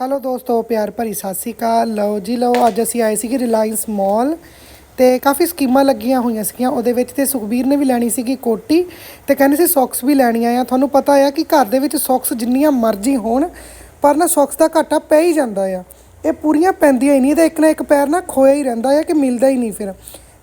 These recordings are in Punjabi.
ਹੈਲੋ ਦੋਸਤੋ, ਪਿਆਰ ਭਰੀ ਸਤਿ ਸ਼੍ਰੀ ਅਕਾਲ। ਲਓ ਜੀ, ਲਓ ਅੱਜ ਅਸੀਂ ਆਏ ਸੀਗੇ ਰਿਲਾਇੰਸ ਮਾਲ ਤੇ ਕਾਫੀ ਸਕੀਮਾਂ ਲੱਗੀਆਂ ਹੋਈਆਂ ਸੀਗੀਆਂ। ਉਹਦੇ ਵਿੱਚ ਤੇ ਸੁਖਬੀਰ ਨੇ ਵੀ ਲੈਣੀ ਸੀਗੀ ਕੋਟੀ ਤੇ ਕਹਿੰਦੇ ਸੀ ਸੌਕਸ ਵੀ ਲੈਣੀਆਂ ਆ। ਤੁਹਾਨੂੰ ਪਤਾ ਆ ਕਿ ਘਰ ਦੇ ਵਿੱਚ ਸੌਕਸ ਜਿੰਨੀਆਂ ਮਰਜ਼ੀ ਹੋਣ, ਪਰ ਨਾ ਸੌਕਸ ਦਾ ਘਾਟਾ ਪੈ ਹੀ ਜਾਂਦਾ ਆ। ਇਹ ਪੂਰੀਆਂ ਪੈਂਦੀਆਂ ਹੀ ਨਹੀਂ ਇਹਦਾ ਇੱਕ ਨਾ ਇੱਕ ਪੈਰ ਨਾ ਖੋਇਆ ਹੀ ਰਹਿੰਦਾ ਆ ਕਿ ਮਿਲਦਾ ਹੀ ਨਹੀਂ ਫਿਰ।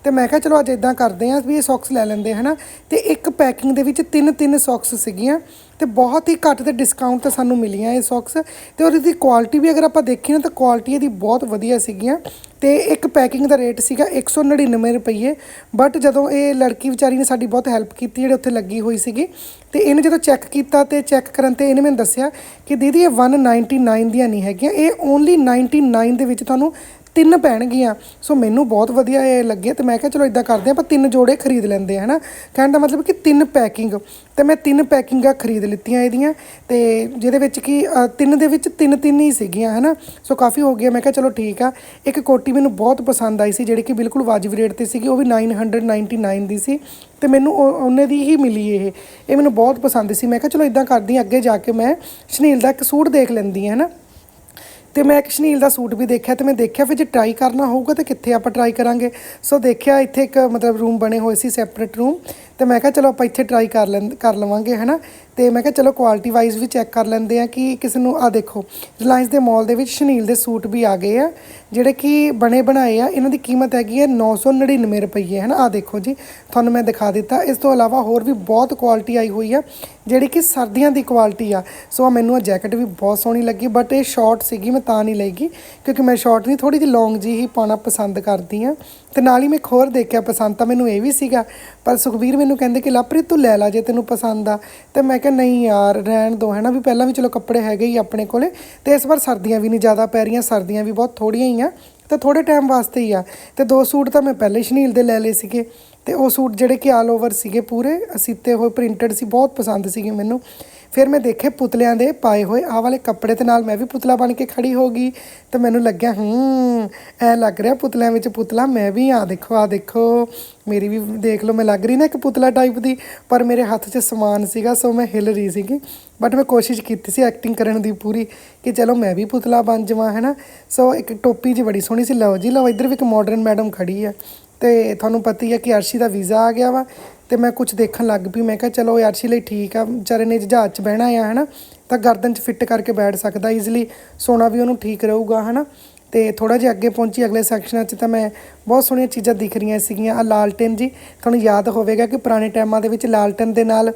ਤੇ ਮੈਂ ਕਿਹਾ ਚਲੋ ਅੱਜ ਇਦਾਂ ਕਰਦੇ ਆਂ ਵੀ ਇਹ ਸੌਕਸ ਲੈ ਲੈਂਦੇ, ਹਨਾ? ਤੇ ਇੱਕ ਪੈਕਿੰਗ ਦੇ ਵਿੱਚ ਤਿੰਨ ਤਿੰਨ ਸੌਕਸ ਸੀਗੀਆਂ ਤੇ ਬਹੁਤ ਹੀ ਘੱਟ ਤੇ ਡਿਸਕਾਊਂਟ ਤੇ ਸਾਨੂੰ ਮਿਲੀਆਂ ਇਹ ਸੌਕਸ ਤੇ ਉਹਦੀ ਦੀ ਕੁਆਲਿਟੀ ਵੀ ਅਗਰ ਆਪਾਂ ਦੇਖੀਏ ਨਾ ਤਾਂ ਕੁਆਲਿਟੀ ਇਹਦੀ ਬਹੁਤ ਵਧੀਆ ਸੀਗੀਆਂ ਤੇ ਇੱਕ ਪੈਕਿੰਗ ਦਾ ਰੇਟ ਸੀਗਾ 199 ਰੁਪਏ ਬਟ ਜਦੋਂ ਇਹ ਲੜਕੀ ਵਿਚਾਰੀ ਨੇ ਸਾਡੀ ਬਹੁਤ ਹੈਲਪ ਕੀਤੀ ਜਿਹੜੇ ਉੱਥੇ ਲੱਗੀ ਹੋਈ ਸੀਗੀ ਤੇ ਇਹਨੇ ਜਦੋਂ ਚੈੱਕ ਕੀਤਾ ਤੇ ਚੈੱਕ ਕਰਨ ਤੇ ਇਹਨੇ ਮੈਨੂੰ ਦੱਸਿਆ ਕਿ ਦੀਦੀ ਇਹ 199 ਦੀਆਂ ਨਹੀਂ ਹੈਗੀਆਂ, ਇਹ ਓਨਲੀ 99 ਦੇ ਵਿੱਚ ਤੁਹਾਨੂੰ ਤਿੰਨ ਪੈਣਗੀਆਂ। ਸੋ ਮੈਨੂੰ ਬਹੁਤ ਵਧੀਆ ਇਹ ਲੱਗੇ ਤੇ ਮੈਂ ਕਿਹਾ ਚਲੋ ਇਦਾਂ ਕਰਦੇ ਆਪਾਂ ਤਿੰਨ ਜੋੜੇ ਖਰੀਦ ਲੈਂਦੇ ਹਨਾ। ਕਹਿਣ ਦਾ ਮਤਲਬ ਕਿ ਤਿੰਨ ਪੈਕਿੰਗ। ਤੇ ਮੈਂ ਤਿੰਨ ਪੈਕਿੰਗਾਂ ਖਰੀਦ ਲਿੱਤੀਆਂ ਇਹਦੀਆਂ ਤੇ ਜਿਹਦੇ ਵਿੱਚ ਕਿ ਤਿੰਨ ਦੇ ਵਿੱਚ ਤਿੰਨ ਤਿੰਨ ਹੀ ਸੀਗੀਆਂ ਹਨਾ। ਸੋ ਕਾਫੀ ਹੋ ਗਿਆ ਮੈਂ ਕਿਹਾ ਚਲੋ ਠੀਕ ਆ। ਇੱਕ ਕੋਟੀ ਮੈਨੂੰ ਬਹੁਤ ਪਸੰਦ ਆਈ ਸੀ ਜਿਹੜੀ ਕਿ ਬਿਲਕੁਲ ਵਾਜਿਬ ਰੇਟ ਤੇ ਸੀਗੀ ਉਹ ਵੀ 999 ਦੀ ਸੀ ਤੇ ਮੈਨੂੰ ਉਹ- ਉਹਨੇ ਦੀ ਹੀ ਮਿਲੀ ਇਹ। ਇਹ ਮੈਨੂੰ ਬਹੁਤ ਪਸੰਦ ਸੀ ਮੈਂ ਕਿਹਾ ਚਲੋ ਇਦਾਂ ਕਰਦੀ ਹਾਂ, ਅੱਗੇ ਜਾ ਕੇ ਮੈਂ ਸ਼ਨੀਲ ਦਾ ਇੱਕ ਸੂਟ ਦੇਖ ਲੈਂਦੀ ਹਾਂ ਹੈ ਨਾ ਤੇ ਮੈਂ ਇੱਕ ਸ਼ਨੀਲ ਦਾ ਸੂਟ ਵੀ ਦੇਖਿਆ ਤੇ ਮੈਂ ਦੇਖਿਆ ਫਿਰ ਜੇ ਟਰਾਈ ਕਰਨਾ ਹੋਊਗਾ ਤਾਂ ਕਿੱਥੇ ਆਪਾਂ ਟਰਾਈ ਕਰਾਂਗੇ। ਸੋ ਦੇਖਿਆ ਇੱਥੇ ਇੱਕ ਮਤਲਬ ਰੂਮ ਬਣੇ ਹੋਏ ਸੀ ਸੈਪਰੇਟ ਰੂਮ ਤੇ ਮੈਂ ਕਿਹਾ ਚਲੋ ਆਪਾਂ ਇੱਥੇ ਟਰਾਈ ਕਰ ਲੈਂ ਕਰ ਲਵਾਂਗੇ, ਹਨਾ? ਤੇ ਮੈਂ ਕਿਹਾ ਚਲੋ ਕੁਆਲਿਟੀ ਵਾਈਜ਼ ਵੀ ਚੈੱਕ ਕਰ ਲੈਂਦੇ ਆ ਕਿ ਕਿਸੇ ਨੂੰ ਆ ਦੇਖੋ ਰਿਲਾਇੰਸ ਦੇ ਮਾਲ ਦੇ ਵਿੱਚ ਸ਼ਨੀਲ ਦੇ ਸੂਟ ਵੀ ਆ ਗਏ ਆ, ਜਿਹੜੇ ਕਿ ਬਣੇ ਬਣਾਏ ਆ, ਇਹਨਾਂ ਦੀ ਕੀਮਤ ਹੈਗੀ ਹੈ 999 ਰੁਪਏ ਨਾ ਆ ਦੇਖੋ ਜੀ, ਤੁਹਾਨੂੰ ਮੈਂ ਦਿਖਾ ਦਿੱਤਾ। ਇਸ ਤੋਂ ਇਲਾਵਾ ਹੋਰ ਵੀ ਬਹੁਤ ਕੁਆਲਿਟੀ ਆਈ ਹੋਈ ਆ, ਜਿਹੜੀ ਕਿ ਸਰਦੀਆਂ ਦੀ ਕੁਆਲਿਟੀ ਆ। ਸੋ ਆਹ ਮੈਨੂੰ ਆ ਜੈਕਟ ਵੀ ਬਹੁਤ ਸੋਹਣੀ ਲੱਗੀ ਬਟ ਇਹ ਸ਼ਾਰਟ ਸੀਗੀ, ਮੈਂ ਤਾਂ ਨਹੀਂ ਲਈਗੀ, ਕਿਉਂਕਿ ਮੈਂ ਸ਼ਾਰਟ ਨਹੀਂ ਥੋੜੀ ਜਿਹੀ ਲੌਂਗ ਜੀ ਹੀ ਪਾਉਣਾ ਪਸੰਦ ਕਰਦੀ ਆ ਤੇ ਨਾਲ ਹੀ ਮੈਂ ਇੱਕ ਹੋਰ ਦੇਖਿਆ ਪਸੰਦ ਤਾਂ ਮੈਨੂੰ ਇਹ ਵੀ ਸੀਗਾ, ਪਰ ਸੁਖਬੀਰ ਮੈਨੂੰ ਕਹਿੰਦੇ ਕਿ, ਲਵਪ੍ਰੀਤ ਤੂੰ ਲੈ ਲਾ ਜੇ ਤੈਨੂੰ ਪਸੰਦ ਆ। ਤੇ ਮੈਂ ਕਿ ਨਹੀਂ ਯਾਰ, ਰਹਿਣ ਦੋ, ਹੈ ਨਾ? ਵੀ ਪਹਿਲਾਂ ਵੀ ਚਲੋ ਕੱਪੜੇ ਹੈਗੇ ਹੀ ਆਪਣੇ ਕੋਲੇ, ਤੇ ਇਸ ਵਾਰ ਸਰਦੀਆਂ ਵੀ ਨਹੀਂ ਜ਼ਿਆਦਾ ਪੈ ਰਹੀਆਂ, ਸਰਦੀਆਂ ਵੀ ਬਹੁਤ ਥੋੜੀਆਂ ਹੀ ਆ, ਤੇ ਥੋੜੇ ਟਾਈਮ ਵਾਸਤੇ ਹੀ ਆ। ਤੇ ਦੋ ਸੂਟ ਤਾਂ ਮੈਂ ਪਹਿਲੇ ਸ਼ਨੀਲ ਦੇ ਲੈ ਲਏ ਸੀਗੇ, ਤੇ ਉਹ ਸੂਟ ਜਿਹੜੇ ਕਿ ਆਲ ਓਵਰ ਸੀਗੇ, ਪੂਰੇ ਸੀਤੇ ਹੋਏ ਪ੍ਰਿੰਟਡ ਸੀ, ਬਹੁਤ ਪਸੰਦ ਸੀਗੇ ਮੈਨੂੰ। ਫਿਰ ਮੈਂ ਦੇਖੇ ਪੁਤਲਿਆਂ ਦੇ ਪਾਏ ਹੋਏ ਆਹ ਵਾਲੇ ਕੱਪੜੇ ਤੇ ਨਾਲ ਮੈਂ ਵੀ ਪੁਤਲਾ ਬਣ ਕੇ ਖੜੀ ਹੋ ਗਈ ਤੇ ਮੈਨੂੰ ਲੱਗਿਆ, ਹੂੰ, ਐ ਲੱਗ ਰਿਹਾ ਪੁਤਲਿਆਂ ਵਿੱਚ ਪੁਤਲਾ, ਮੈਂ ਵੀ ਆ ਦੇਖੋ ਆ ਦੇਖੋ, ਮੇਰੀ ਵੀ ਦੇਖ ਲਓ, ਮੈਂ ਲੱਗ ਰਹੀ ਨਾ ਇੱਕ ਪੁਤਲਾ ਟਾਈਪ ਦੀ, ਪਰ ਮੇਰੇ ਹੱਥ 'ਚ ਸਮਾਨ ਸੀਗਾ, ਸੋ ਮੈਂ ਹਿਲ ਰਹੀ ਸੀਗੀ ਬਟ ਮੈਂ ਕੋਸ਼ਿਸ਼ ਕੀਤੀ ਸੀ ਐਕਟਿੰਗ ਕਰਨ ਦੀ ਪੂਰੀ ਕਿ ਚਲੋ ਮੈਂ ਵੀ ਪੁਤਲਾ ਬਣ ਜਾਵਾਂ ਹੈ ਨਾ ਸੋ ਇੱਕ ਟੋਪੀ ਜੀ ਬੜੀ ਸੋਹਣੀ ਸੀ, ਲਓ ਜੀ, ਲਓ, ਇੱਧਰ ਵੀ ਇੱਕ ਮਾਡਰਨ ਮੈਡਮ ਖੜੀ ਆ ਤੇ ਤੁਹਾਨੂੰ ਪਤਾ ਹੀ ਹੈ ਕਿ ਅਰਸ਼ੀ ਦਾ ਵੀਜ਼ਾ ਆ ਗਿਆ ਵਾ ਤੇ ਮੈਂ ਕੁਝ ਦੇਖਣ ਲੱਗ ਪਈ, ਮੈਂ ਕਿਹਾ ਚਲੋ ਯਾਰਸ਼ੀ ਲਈ ਠੀਕ ਆ, ਵਿਚਾਰੇ ਨੇ ਜਹਾਜ਼ 'ਚ ਬਹਿਣਾ ਆ, ਹਨਾ, ਤਾਂ ਗਰਦਨ 'ਚ ਫਿੱਟ ਕਰਕੇ ਬੈਠ ਸਕਦਾ ਈਜ਼ੀਲੀ ਸੋਨਾ ਵੀ ਉਹਨੂੰ ਠੀਕ ਰਹੂਗਾ, ਹਨਾ, ਤੇ ਥੋੜਾ ਜਿਹਾ ਅੱਗੇ ਪਹੁੰਚੀ ਅਗਲੇ ਸੈਕਸ਼ਨਾਂ 'ਚ ਤਾਂ ਮੈਂ ਬਹੁਤ ਸੋਹਣੀਆਂ ਚੀਜ਼ਾਂ ਦਿਖ ਰਹੀਆਂ ਸੀਗੀਆਂ ਆ ਲਾਲਟਨ ਜੀ, ਤੁਹਾਨੂੰ ਯਾਦ ਹੋਵੇਗਾ ਕਿ ਪੁਰਾਣੇ ਟਾਈਮਾਂ ਦੇ ਵਿੱਚ ਲਾਲਟਨ ਦੇ ਨਾਲ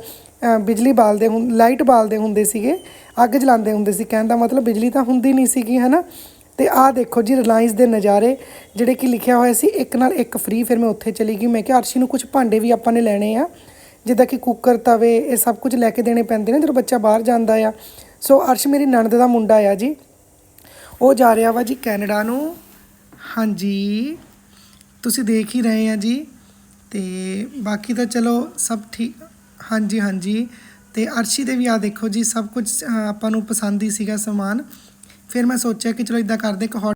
ਬਿਜਲੀ ਬਾਲਦੇ ਹੁੰ, ਲਾਈਟ ਬਾਲਦੇ ਹੁੰਦੇ ਸੀਗੇ, ਅੱਗ ਜਲਾਉਂਦੇ ਹੁੰਦੇ ਸੀ, ਕਹਿਣ ਦਾ ਮਤਲਬ ਬਿਜਲੀ ਤਾਂ ਹੁੰਦੀ ਨਹੀਂ ਸੀਗੀ, ਹਨਾ ਤੇ ਆਹ ਦੇਖੋ ਜੀ ਰਿਲਾਇੰਸ ਦੇ ਨਜ਼ਾਰੇ, ਜਿਹੜੇ ਕਿ ਲਿਖਿਆ ਹੋਇਆ ਸੀ, ਇੱਕ ਨਾਲ ਇੱਕ ਫ੍ਰੀ ਫਿਰ ਮੈਂ ਉੱਥੇ ਚਲੀ ਗਈ। ਮੈਂ ਕਿਹਾ, ਅਰਸ਼ੀ ਨੂੰ ਕੁਝ ਭਾਂਡੇ ਵੀ ਆਪਾਂ ਨੇ ਲੈਣੇ ਆ, ਜਿੱਦਾਂ ਕਿ ਕੁੱਕਰ ਤਵੇ, ਇਹ ਸਭ ਕੁਝ ਲੈ ਕੇ ਦੇਣੇ ਪੈਂਦੇ ਨੇ, ਜਦੋਂ ਬੱਚਾ ਬਾਹਰ ਜਾਂਦਾ ਆ। ਸੋ ਅਰਸ਼ ਮੇਰੀ ਨਣਦ ਦਾ ਮੁੰਡਾ ਆ ਜੀ। ਉਹ ਜਾ ਰਿਹਾ ਵਾ ਜੀ ਕੈਨੇਡਾ ਨੂੰ। ਹਾਂਜੀ। ਤੁਸੀਂ ਦੇਖ ਹੀ ਰਹੇ ਆ ਜੀ। ਤੇ ਬਾਕੀ ਤਾਂ ਚਲੋ ਸਭ ਠੀਕ ਹਾਂਜੀ ਹਾਂਜੀ। ਤੇ ਅਰਸ਼ੀ ਦੇ ਵੀ ਆ ਦੇਖੋ ਜੀ, ਸਭ ਕੁਝ ਆਪਾਂ ਨੂੰ ਪਸੰਦ ਹੀ ਸੀਗਾ ਸਮਾਨ। ਫਿਰ ਮੈਂ ਸੋਚਿਆ ਕਿ ਚਲੋ ਇਦਾਂ ਕਰਦੇ ਇੱਕ hot